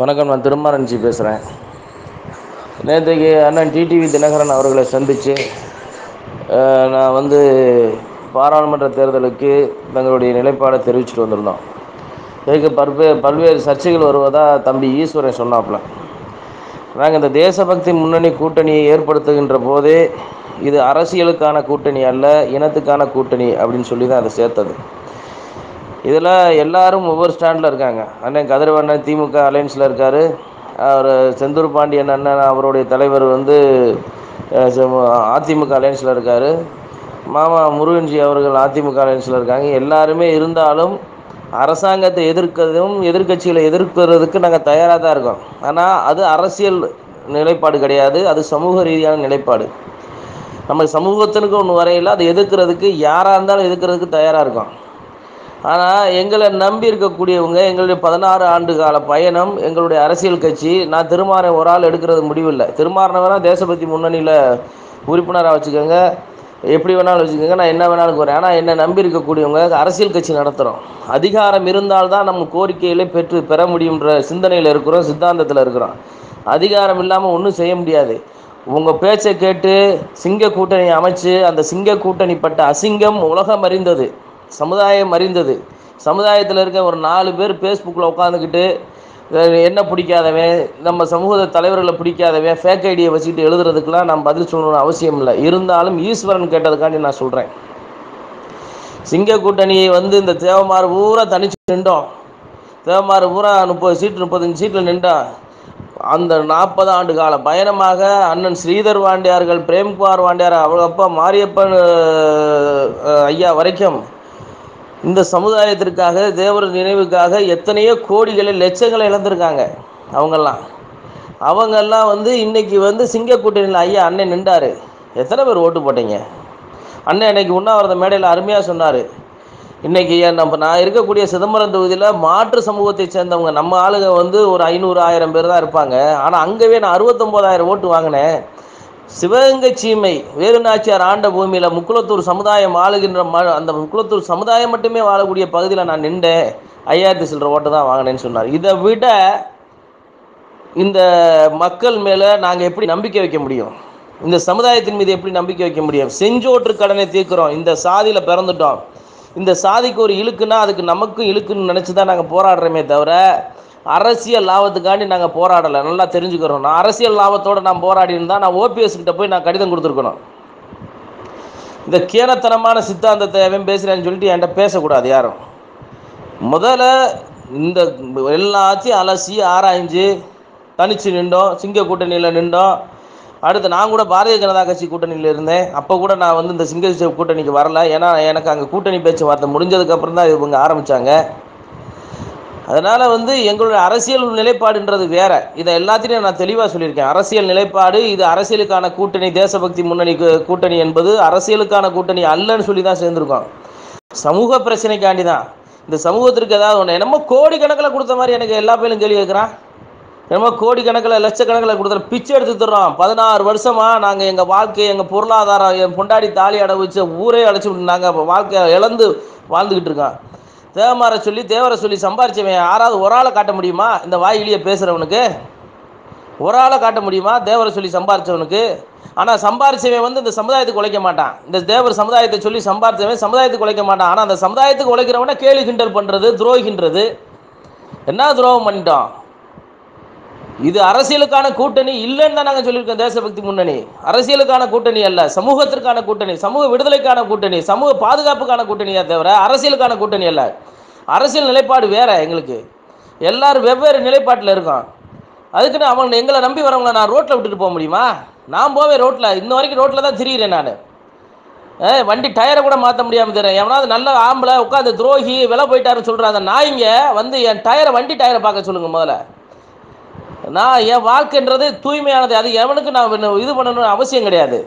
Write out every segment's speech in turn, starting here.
வணக்கம் நான் திருமாரஞ்சி பேசுகிறேன் நேற்றுக்கு அண்ணன் டிடிவி தினகரன் அவர்களை சந்தித்து நான் வந்து பாராளுமன்ற தேர்தலுக்கு தங்களுடைய நிலைப்பாடை தெரிவிச்சுட்டு வந்திருந்தோம். இதுக்கு பல்வே பல்வேறு சர்ச்சைகள் வருவதாக தம்பி ஈஸ்வரன் சொன்னாப்புல. நாங்கள் இந்த தேசபக்தி முன்னணி கூட்டணியை ஏற்படுத்துகின்ற போதே இது அரசியலுக்கான கூட்டணி அல்ல இனத்துக்கான கூட்டணி அப்படின்னு சொல்லி தான் அதை சேர்த்தது. இதில் எல்லாரும் ஒவ்வொரு ஸ்டாண்டில் இருக்காங்க. அண்ணன் கதிரவண்ணன் திமுக அலையன்ஸில் இருக்கார். அவர் செந்தூர் பாண்டியன் அண்ணன் அவருடைய தலைவர் வந்து அதிமுக அலையன்ஸில் இருக்கார். மாமா முருகன்ஜி அவர்கள் அதிமுக அலையன்ஸில் இருக்காங்க. எல்லாருமே இருந்தாலும் அரசாங்கத்தை எதிர்க்கிறதும் எதிர்க்கட்சிகளை எதிர்க்கிறதுக்கு நாங்கள் தயாராக தான் இருக்கோம். ஆனால் அது அரசியல் நிலைப்பாடு கிடையாது. அது சமூக ரீதியான நிலைப்பாடு. நம்ம சமூகத்திற்கு ஒன்று வரையில் அதை எதிர்க்கிறதுக்கு யாராக இருந்தாலும் எதிர்க்கிறதுக்கு தயாராக இருக்கோம். ஆனால் எங்களை நம்பி இருக்கக்கூடியவங்க எங்களுடைய பதினாறு ஆண்டு கால பயணம் எங்களுடைய அரசியல் கட்சி நான் திருமாறன் ஒரு ஆள் எடுக்கிறது முடிவில்லை. திருமாறனை வேணால் தேசபக்தி முன்னணியில் உறுப்பினராக வச்சுக்கோங்க. எப்படி வேணாலும் வச்சுக்கோங்க. நான் என்ன வேணாலும் கூறேன். ஆனால் என்னை நம்பி இருக்கக்கூடியவங்க அரசியல் கட்சி நடத்துகிறோம் அதிகாரம் இருந்தால்தான் நம்ம கோரிக்கையிலே பெற்று பெற முடியுன்ற சிந்தனையில் இருக்கிறோம் சித்தாந்தத்தில் இருக்கிறோம். அதிகாரம் இல்லாமல் ஒன்றும் செய்ய முடியாது. உங்கள் பேச்சை கேட்டு சிங்க கூட்டணி அமைச்சு அந்த சிங்க கூட்டணி பட்ட அசிங்கம் உலகம் அறிந்தது. சமுதாயம் அறிந்தது. சமுதாயத்தில் இருக்க ஒரு நாலு பேர் ஃபேஸ்புக்கில் உட்காந்துக்கிட்டு என்ன பிடிக்காதவன் நம்ம சமூக தலைவர்களை பிடிக்காதவன் ஃபேக் ஐடியை வச்சுக்கிட்டு எழுதுறதுக்கெலாம் நான் பதில் சொல்லணும்னு அவசியம் இல்லை. இருந்தாலும் ஈஸ்வரன் கேட்டதுக்காண்டி நான் சொல்கிறேன் சிங்க கூட்டணியை வந்து இந்த தேவமார் பூரா தனிச்சு நின்றோம். தேவமார் பூரா முப்பது சீட்டு முப்பத்தஞ்சு சீட்டில் நின்றோம் அந்த நாற்பது ஆண்டு கால பயணமாக அண்ணன் ஸ்ரீதர் வாண்டியார்கள் பிரேம்குமார் வாண்டியார் அவங்க அப்பா மாரியப்பன் ஐயா வரைக்கும் இந்த சமுதாயத்திற்காக தேவர் நினைவுக்காக எத்தனையோ கோடிகளை லட்சங்களை இழந்திருக்காங்க அவங்கெல்லாம். அவங்கெல்லாம் வந்து இன்னைக்கு வந்து சிங்க கூட்டணியில் ஐயா அண்ணன் நின்றாரு. எத்தனை பேர் ஓட்டு போட்டீங்க? அண்ணன் இன்னைக்கு உண்ணாவிரத மேடையில் அருமையாக சொன்னார். இன்னைக்கு நம்ம நான் இருக்கக்கூடிய சிதம்பரம் தொகுதியில் மாற்று சமூகத்தை சேர்ந்தவங்க நம்ம ஆளுங்க வந்து ஒரு ஐநூறு ஆயிரம் பேர் தான் இருப்பாங்க. ஆனால் அங்கவே நான் அறுபத்தொம்போதாயிரம் ஓட்டு வாங்கினேன். சிவகங்கை சீமை வேலுநாச்சியார் ஆண்ட பூமியில் முக்குளத்தூர் சமுதாயம் ஆளுகின்ற ம அந்த முக்குளத்தூர் சமுதாயம் மட்டுமே வாழக்கூடிய பகுதியில் நான் நின்றேன். ஐயாயிரத்தி சில்லற ஓட்டு தான் வாங்கினேன்னு சொன்னார். இதை விட இந்த மக்கள் மேலே நாங்கள் எப்படி நம்பிக்கை வைக்க முடியும்? இந்த சமுதாயத்தின் மீது எப்படி நம்பிக்கை வைக்க முடியும்? செஞ்சோற்று கடனை தீர்க்கிறோம். இந்த சாதியில் பிறந்துட்டோம். இந்த சாதிக்கு ஒரு இழுக்குன்னா அதுக்கு நமக்கும் இழுக்குன்னு நினச்சி தான் நாங்கள் போராடுறோமே தவிர அரசியல் லாபத்துக்காண்டி நாங்கள் போராடலை. நல்லா தெரிஞ்சுக்கிறோம். நான் அரசியல் லாபத்தோடு நான் போராடி இருந்தால் நான் ஓபிஎஸ் கிட்ட போய் நான் கடிதம் கொடுத்துருக்கணும். இந்த கேனத்தனமான சித்தாந்தத்தை அவன் பேசுகிறேன்னு சொல்லிட்டு என்கிட்ட பேசக்கூடாது யாரும். முதல்ல இந்த எல்லாத்தையும் அலசி ஆராய்ஞ்சு தனிச்சு நின்றோம். சிங்க கூட்டணியில் நின்றோம். அடுத்து நான் கூட பாரதிய ஜனதா கட்சி கூட்டணியில் இருந்தேன். அப்போ கூட நான் வந்து இந்த சிங்க கூட்டணிக்கு வரல. ஏன்னா எனக்கு அங்கே கூட்டணி பேச்சுவார்த்தை முடிஞ்சதுக்கப்புறம் தான் இவங்க ஆரம்பித்தாங்க அதனால் வந்து எங்களுடைய அரசியல் நிலைப்பாடுன்றது வேற. இதை எல்லாத்தையும் நான் தெளிவாக சொல்லியிருக்கேன். அரசியல் நிலைப்பாடு இது அரசியலுக்கான கூட்டணி தேசபக்தி முன்னணி கூட்டணி என்பது அரசியலுக்கான கூட்டணி அல்லன்னு சொல்லி தான் சேர்ந்துருக்கோம். சமூக பிரச்சனைக்காண்டி தான் இந்த சமூகத்திற்கு ஏதாவது ஒன்று என்னமோ கோடிக்கணக்கில் கொடுத்த மாதிரி எனக்கு எல்லா பேரும் கேள்வி கேட்குறான். என்னமோ கோடிக்கணக்கில் லட்சக்கணக்கில் கொடுத்துற பிச்சை எடுத்து தர்றோம். பதினாறு வருஷமாக நாங்கள் எங்கள் வாழ்க்கை எங்கள் பொருளாதாரம் என் பொண்டாடி தாலி அடை வச்ச ஊரே அடைச்சி நாங்கள் வாழ்க்கை இழந்து வாழ்ந்துக்கிட்டு இருக்கோம் தேவமாரை சொல்லி தேவரை சொல்லி சம்பாரிச்சவன் யாராவது ஒரு ஆளை காட்ட முடியுமா? இந்த வாயிலேயே பேசுகிறவனுக்கு ஒரு ஆளை காட்ட முடியுமா? தேவரை சொல்லி சம்பாரிச்சவனுக்கு. ஆனால் சம்பாரிச்சவன் வந்து இந்த சமுதாயத்துக்கு உழைக்க மாட்டான். இந்த தேவர் சமுதாயத்தை சொல்லி சம்பாரிச்சவன் சமுதாயத்துக்கு உழைக்க மாட்டான். ஆனால் அந்த சமுதாயத்துக்கு உழைக்கிறவனை கேலி கிண்டல் பண்ணுறது துரோகின்றது. என்ன துரோகம் பண்ணிட்டோம்? இது அரசியலுக்கான கூட்டணி இல்லைன்னு தான் நாங்கள் சொல்லியிருக்கோம் தேசபக்தி முன்னணி. அரசியலுக்கான கூட்டணி அல்ல சமூகத்திற்கான கூட்டணி சமூக விடுதலைக்கான கூட்டணி சமூக பாதுகாப்புக்கான கூட்டணியே தவிர அரசியலுக்கான கூட்டணி அல்ல. அரசியல் நிலைப்பாடு வேற எங்களுக்கு. எல்லாரும் வெவ்வேறு நிலைப்பாட்டில் இருக்கோம். அதுக்குன்னு அவங்க எங்களை நம்பி வரவங்களை நான் ரோட்டில் விட்டுட்டு போக முடியுமா? நான் போவேன் ரோட்டில் இன்ன வரைக்கும் ரோட்டில் தான் திரியிறேன் நான். வண்டி டயரை கூட மாற்ற முடியாமல் தரேன் எவனாவது நல்ல ஆம்பளை உட்காந்து துரோகி விலை போயிட்டாருன்னு சொல்கிற அந்த நாய்ங்க வந்து என் டயரை வண்டி டயரை பார்க்க சொல்லுங்கள் முதல்ல. நான் என் வாழ்க்கைன்றது தூய்மையானது. அது எவனுக்கு நான் இது பண்ணணும்னு அவசியம் கிடையாது.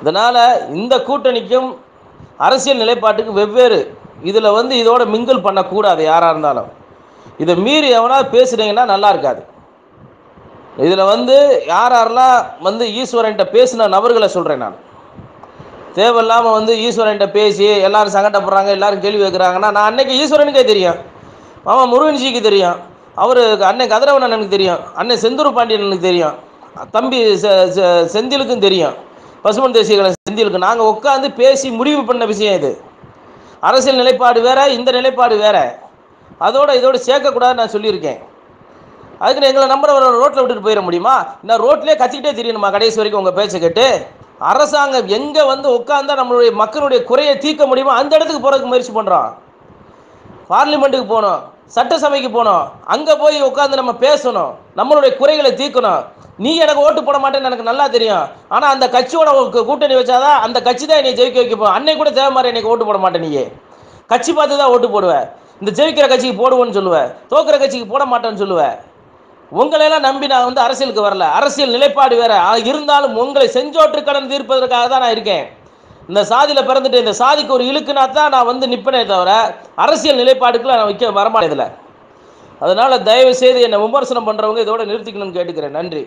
இதனால் இந்த கூட்டணிக்கும் அரசியல் நிலைப்பாட்டுக்கு வெவ்வேறு. இதில் வந்து இதோட மிங்கிள் பண்ணக்கூடாது யாராக இருந்தாலும். இதை மீறி எவனாவது பேசுனீங்கன்னா நல்லா இருக்காது. இதில் வந்து யார் யாரெல்லாம் வந்து ஈஸ்வரன்கிட்ட பேசின நபர்களை சொல்கிறேன் நான். தேவையில்லாமல் வந்து ஈஸ்வரன்கிட்ட பேசி எல்லோரும் சங்கடப்படுறாங்க எல்லோரும் கேள்வி கேட்குறாங்கன்னா நான் அன்னைக்கு ஈஸ்வரனுக்கே தெரியும். மாமா முருகன்ஜிக்கு தெரியும். அவர் அண்ணன் கதிரவன் அண்ணனுக்கு தெரியும். அண்ணன் செந்தூர் பாண்டியன் எனக்கு தெரியும். தம்பி செ- செந்திலுக்கும் தெரியும். பசுமன் தேசிய செந்திலுக்கு. நாங்கள் உட்காந்து பேசி முடிவு பண்ண விஷயம் இது. அரசியல் நிலைப்பாடு வேற இந்த நிலைப்பாடு வேற. அதோட இதோட சேர்க்கக்கூடாதுன்னு நான் சொல்லியிருக்கேன். அதுக்கு எங்களை நம்பரை ரோட்டில் விட்டுட்டு போயிட முடியுமா? நான் ரோட்லேயே கத்திக்கிட்டே தெரியணுமா? கடைசி வரைக்கும் உங்கள் பேச்சை கேட்டு. அரசாங்கம் எங்கே வந்து உட்காந்தா நம்மளுடைய மக்களுடைய குறையை தீர்க்க முடியுமோ அந்த இடத்துக்கு போகிறதுக்கு முயற்சி பண்ணுறோம் பார்லிமெண்ட்டுக்கு போகணும் சட்டசபைக்கு போகணும் அங்கே போய் உட்காந்து நம்ம பேசணும். நம்மளுடைய குறைகளை தீர்க்கணும். நீ எனக்கு ஓட்டு போட மாட்டேன்னு எனக்கு நல்லா தெரியும். ஆனால் அந்த கட்சியோட கூட்டணி வச்சாதான் அந்த கட்சி தான் என்னை ஜெயிக்க வைக்கப்போம் அன்னை கூட தேவை மாதிரி எனக்கு ஓட்டு போட மாட்டேன் நீ கட்சி பார்த்து தான் ஓட்டு போடுவேன் இந்த ஜெயிக்கிற கட்சிக்கு போடுவேன்னு சொல்லுவேன் தோக்கிற கட்சிக்கு போட மாட்டேன்னு சொல்லுவேன் உங்களையெல்லாம் நம்பி நான் வந்து அரசியலுக்கு வரல. அரசியல் நிலைப்பாடு வேற. இருந்தாலும் உங்களை செஞ்சோற்று கடன் தீர்ப்பதற்காக தான் நான் இருக்கேன். இந்த சாதியில் பிறந்துட்டு இந்த சாதிக்கு ஒரு இழுக்குனா தான் நான் வந்து நிற்பனே தவிர அரசியல் நிலைப்பாடுக்குள்ள நான் வைக்க வரமாட்டேதில்லை அதனால் தயவு செய்து என்னை விமர்சனம் பண்ணுறவங்க இதோட நிறுத்திக்கணும்னு கேட்டுக்கிறேன். நன்றி.